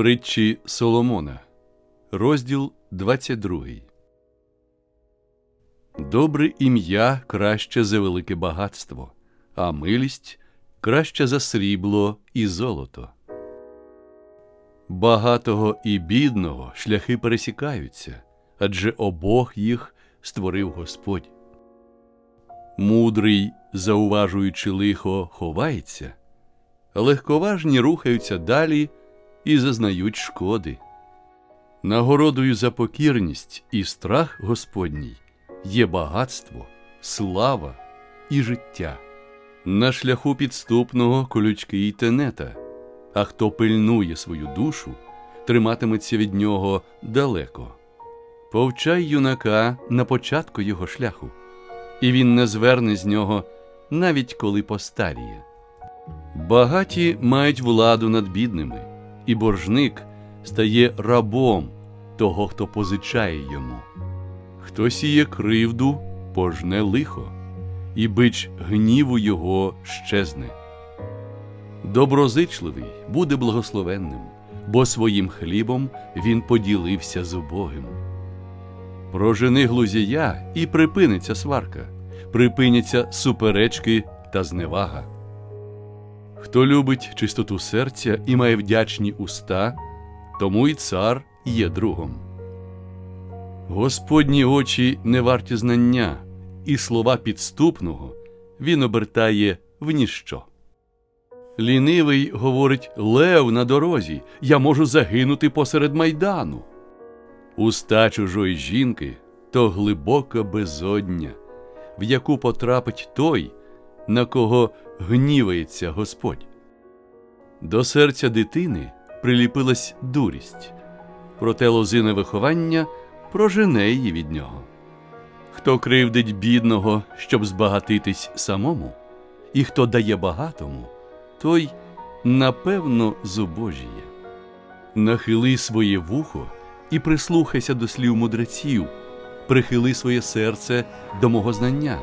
Притчі Соломона, розділ 22. Добре ім'я краще за велике багатство, а милість краще за срібло і золото. Багатого і бідного шляхи пересікаються, адже обох їх створив Господь. Мудрий, зауважуючи лихо, ховається, легковажні рухаються далі і зазнають шкоди. Нагородою за покірність і страх Господній є багатство, слава і життя. На шляху підступного колючки й тенета, а хто пильнує свою душу, триматиметься від нього далеко. Повчай юнака на початку його шляху, і він не зверне з нього, навіть коли постаріє. Багаті мають владу над бідними, і боржник стає рабом того, хто позичає йому. Хто сіє кривду, пожне лихо, і бич гніву його щезне. Доброзичливий буде благословенним, бо своїм хлібом він поділився з убогим. Прожени глузія і припиниться сварка, припиняться суперечки та зневага. Хто любить чистоту серця і має вдячні уста, тому й цар є другом. Господні очі не варті знання, і слова підступного він обертає в ніщо. Лінивий говорить Лев на дорозі, я можу загинути посеред майдану. Уста чужої жінки то глибока безодня, в яку потрапить той, на кого гнівається Господь. До серця дитини приліпилась дурість, проте лозине виховання прожене її від нього. Хто кривдить бідного, щоб збагатитись самому, і хто дає багатому, той напевно зубожіє. Нахили своє вухо і прислухайся до слів мудреців, прихили своє серце до мого знання,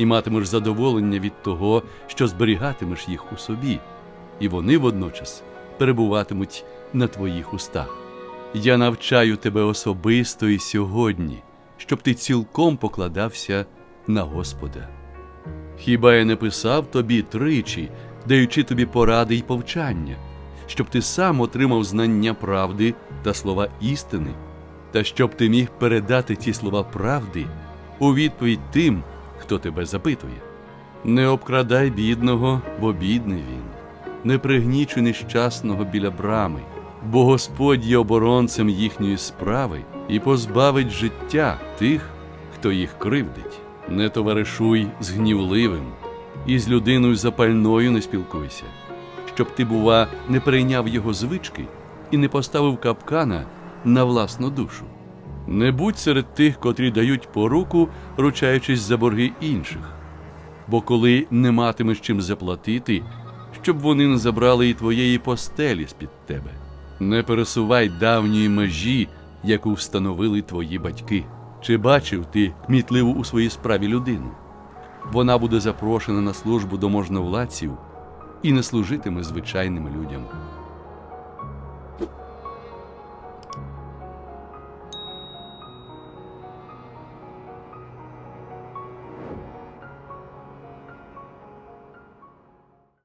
і матимеш задоволення від того, що зберігатимеш їх у собі, і вони водночас перебуватимуть на твоїх устах. Я навчаю тебе особисто і сьогодні, щоб ти цілком покладався на Господа. Хіба я не писав тобі тричі, даючи тобі поради й повчання, щоб ти сам отримав знання правди та слова істини, та щоб ти міг передати ті слова правди у відповідь тим, хто тебе запитує. Не обкрадай бідного, бо бідний він, не пригнічуй нещасного біля брами, бо Господь є оборонцем їхньої справи і позбавить життя тих, хто їх кривдить. Не товаришуй з гнівливим, і з людиною запальною не спілкуйся, щоб ти, бува, не перейняв його звички і не поставив капкана на власну душу. Не будь серед тих, котрі дають поруку, ручаючись за борги інших. Бо коли не матимеш чим заплатити, щоб вони не забрали і твоєї постелі з-під тебе. Не пересувай давньої межі, яку встановили твої батьки. Чи бачив ти кмітливу у своїй справі людину? Вона буде запрошена на службу до можновладців і не служитиме звичайним людям.